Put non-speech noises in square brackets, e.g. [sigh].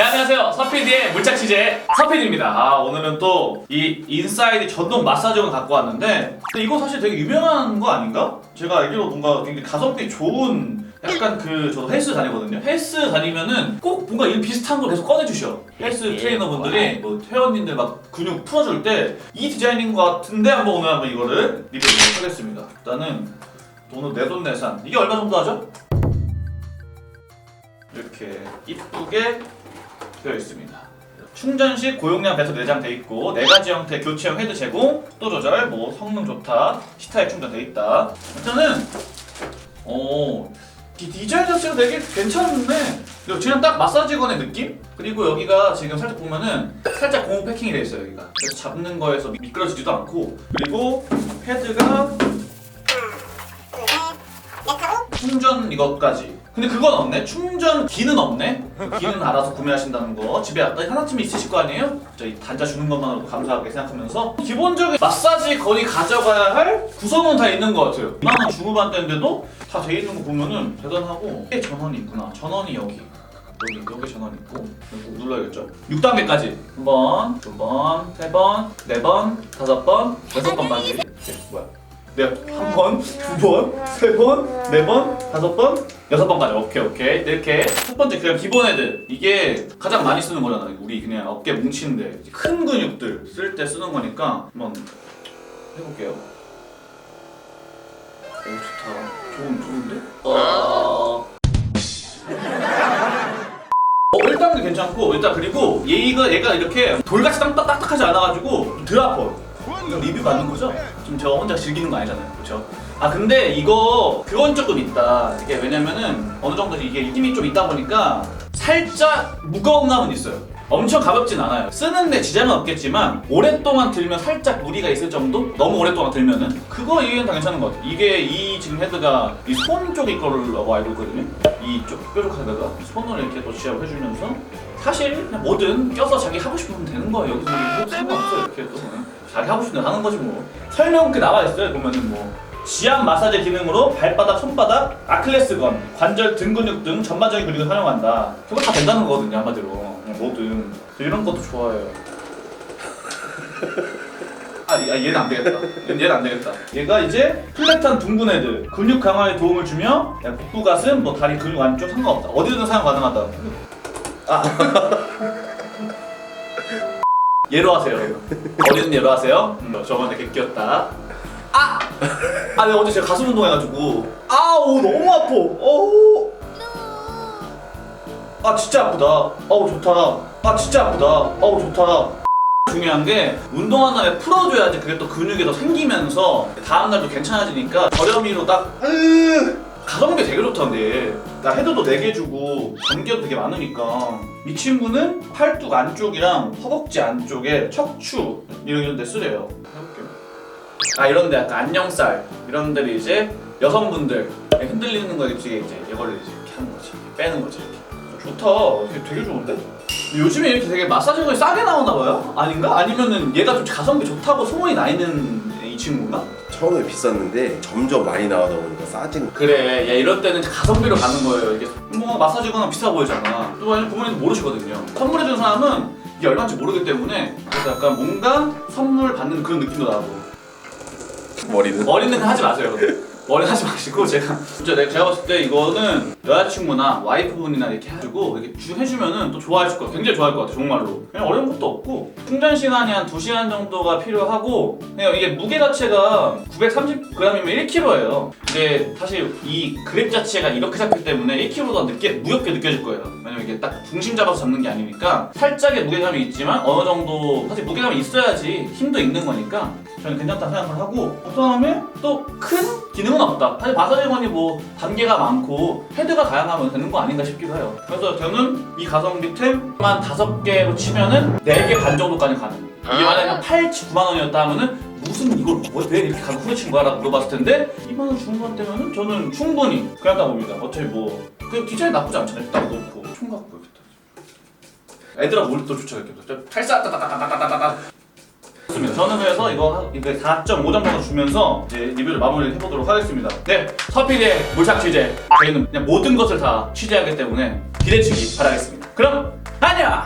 네 안녕하세요 서피디의 물짝 취재 서피디입니다 아 오늘은 또 이 인사이드 전동 마사지건 갖고 왔는데 근데 이거 사실 되게 유명한 거 아닌가? 제가 알기로 뭔가 굉장히 가성비 좋은 약간 그 저도 헬스 다니거든요 헬스 다니면은 꼭 뭔가 이런 비슷한 걸 계속 꺼내주셔 헬스 예. 트레이너분들이 뭐 회원님들 막 근육 풀어줄 때 이 디자인인 것 같은데 한번 오늘 한번 이거를 리뷰해보도록 하겠습니다 일단은 오늘 내돈내산 이게 얼마 정도 하죠? 이렇게 이쁘게 되어 있습니다. 충전식 고용량 배터 내장돼 있고 네 가지 형태 교체형 헤드 제공, 또 조절, 뭐 성능 좋다, C타입 충전돼 있다. 일단은 어. 이 디자인 자체가 되게 괜찮은데 지금 딱 마사지건의 느낌? 그리고 여기가 지금 살짝 보면은 살짝 고무 패킹이 돼 있어요 여기가 그래서 잡는 거에서 미끄러지지도 않고 그리고 헤드가 충전 이것까지. 근데 그건 없네. 충전기는 없네. 그 기는 알아서 구매하신다는 거. 집에 하나쯤 있으실 거 아니에요? 저희 단자 주는 것만으로도 감사하게 생각하면서 기본적인 마사지 거리 가져가야 할 구성은 다 있는 것 같아요. 2만 원 중후반대인데도 다 돼 있는 거 보면은 대단하고 이게 전원이 있구나. 전원이 여기. 여기 여기 전원 있고 꼭 눌러야겠죠? 6단계까지 한 번, 두 번, 세 번, 네 번, 다섯 번, 여섯 번까지 이렇게 뭐야? 네, 한 번, 두 번, 세 번, 네 번, 다섯 번, 여섯 번까지. 오케이, 오케이. 이렇게 첫 번째 그냥 기본 헤드. 이게 가장 많이 쓰는 거잖아. 우리 그냥 어깨 뭉치는데 큰 근육들 쓸 때 쓰는 거니까 한번 해볼게요. 오 좋다. 좋은 좋은데? 어. 어, 1단계 괜찮고 일단 그리고 얘가 얘가 이렇게 돌같이 딱딱 딱딱하지 않아가지고 덜 아파. 리뷰 받는 거죠? 지금 저 혼자 즐기는 거 아니잖아요, 그렇죠? 아 근데 이거 그건 조금 있다. 이게 왜냐면은 어느 정도 이게 힘이 좀 있다 보니까 살짝 무거운 감은 있어요. 엄청 가볍진 않아요. 쓰는데 지장은 없겠지만 오랫동안 들면 살짝 무리가 있을 정도? 너무 오랫동안 들면은 그거 이해는 다 괜찮은 것 같아요. 이게 이 지금 헤드가 이 손 쪽에 거라고 알고 있거든요. 이쪽 뾰족하다가 손을 이렇게 또 지압을 해주면서 사실 그냥 뭐든 껴서 자기 하고 싶으면 되는 거예요. 여기서 뭐 상관없어요. 이렇게 또 자기 하고 싶은 대로 하는 거지 뭐. 설명 그 나와 있어요. 보면은 뭐 지압 마사지 기능으로 발바닥, 손바닥, 아클레스건, 관절, 등 근육 등 전반적인 근육을 사용한다. 그거 다 된다는 거거든요, 한마디로. 뭐든. 이런 것도 좋아해요. 아, 얘- 아, 얘는 안 되겠다. 얘는, 안 되겠다. 얘가 이제 플랫한 둥근 헤드, 근육 강화에 도움을 주며 야, 복부 가슴, 뭐 다리 근육 안쪽 상관없다. 어디든 사용 가능하다. 아. [laughs] 얘로 하세요. 어디든 얘로 하세요. 음, 저번에 개 끼었다. 아! 아, 내가 어제 제가 가슴 운동해가지고 아우 너무 아파. 어우. 아 진짜 아프다. 어우 좋다. 아 진짜 아프다. 어우 좋다. 중요한 게 운동한 다음에 풀어줘야지 그게 또 근육이 더 생기면서 다음날도 괜찮아지니까 저렴이로 딱 으, 가성비 되게 좋다는데. 나 헤드도 4개 주고 전개도 되게 많으니까. 이 친구는 팔뚝 안쪽이랑 허벅지 안쪽에 척추 이런 데 쓰래요. 해볼게요 아 이런데 약간 안녕살. 이런 데를 이제 여성분들 흔들리는 거 이제 이제 이거를 이제 이렇게 하는 거지. 빼는 거지 좋다. 되게 좋은데? 요즘에 이렇게 되게 마사지가 싸게 나오나 봐요? 아닌가? 아니면은 얘가 좀 가성비 좋다고 소문이 나 있는 이 친구인가? 처음에 비쌌는데 점점 많이 나오다 보니까 싸진 그래. 야 이럴 때는 가성비로 가는 거예요. 이게 뭐 마사지거나 비싸 보이잖아. 또 아니 부모님도 모르시거든요. 선물해준 사람은 이게 얼마인지 모르기 때문에 그래서 약간 뭔가 선물 받는 그런 느낌도 나고. 머리는? 머리는 하지 마세요 머리 하지 마시고 제가. 진짜 내가 제가 봤을 때 이거는 여자친구나 와이프분이나 이렇게 해주고 이렇게 쭉 해주면은 또 좋아하실 거예요. 굉장히 좋아할 것 같아요 정말로. 그냥 어려운 것도 없고. 충전 시간이 한 2시간 정도가 필요하고 그냥 이게 무게 자체가 930g이면 1kg예요. 근데 사실 이 그립 자체가 이렇게 잡기 때문에 1kg보다 늦게 무겁게 느껴질 거예요. 왜냐면 이게 딱 중심 잡아서 잡는 게 아니니까. 살짝의 무게감이 있지만 어느 정도 사실 무게감이 있어야지 힘도 있는 거니까 저는 괜찮다 생각을 하고 그 다음에 또 큰 기능은 없다. 사실 마사지건이 뭐 단계가 많고 헤드가 다양하면 되는 거 아닌가 싶기도 해요. 그래서 저는 이 가성비 템만 다섯 개로 치면은 네 개 반 정도까지 가능. 이게 만약에 8, 9만 원이었다 하면은 무슨 이걸 뭐, 왜 이렇게 가격 후려친 거야? 라고 물어봤을 텐데 2만 원 중반 되면은 저는 충분히 그냥 다 봅니다. 어차피 뭐그 디자인 나쁘지 않잖아요. 딱 놓고. 총 갖고 이렇게 딱. 애들아 뭘또 좋죠 이렇게 탈사 따다다다다다다다 좋습니다. 저는 그래서 이거 하- 이거 4.5점 정도 주면서 이제 리뷰를 마무리 해보도록 하겠습니다. 네, 서피디의 물착 취재. 저희는 그냥 모든 것을 다 취재하기 때문에 기대치기 바라겠습니다. 그럼 안녕